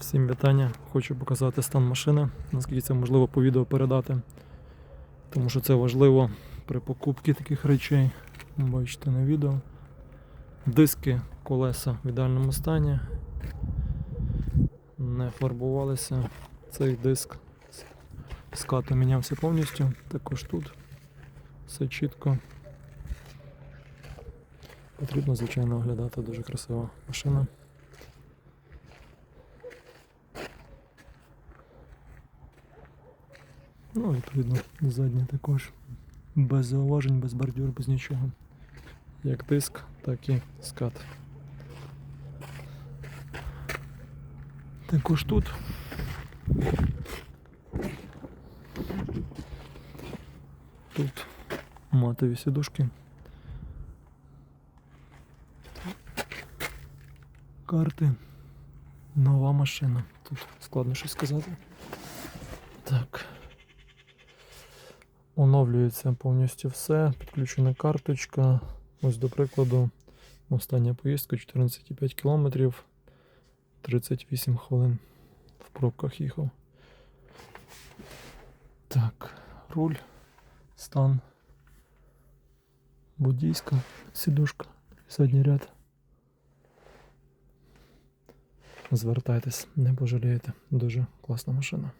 Всім вітання. Хочу показати стан машини, наскільки це можливо по відео передати. Тому що це важливо при покупці таких речей. Бачите на відео. Диски, колеса в ідеальному стані. Не фарбувалися. Цей диск з кату мінявся повністю. Також тут все чітко. Потрібно, звичайно, оглядати дуже красива машина. Ну, відповідно, заднє також. Без зауважень, без бордюр, без нічого. Як диск, так і скат. Також тут. Тут матові сідушки. Карти. Нова машина. Тут складно щось сказати. Так. Оновлюється повністю все. Підключена карточка. Ось до прикладу, остання поїздка 14,5 км. 38 хвилин в пробках їхав. Так, руль, стан. Водійська сідушка, задній ряд. Звертайтесь, не пожалієте. Дуже класна машина.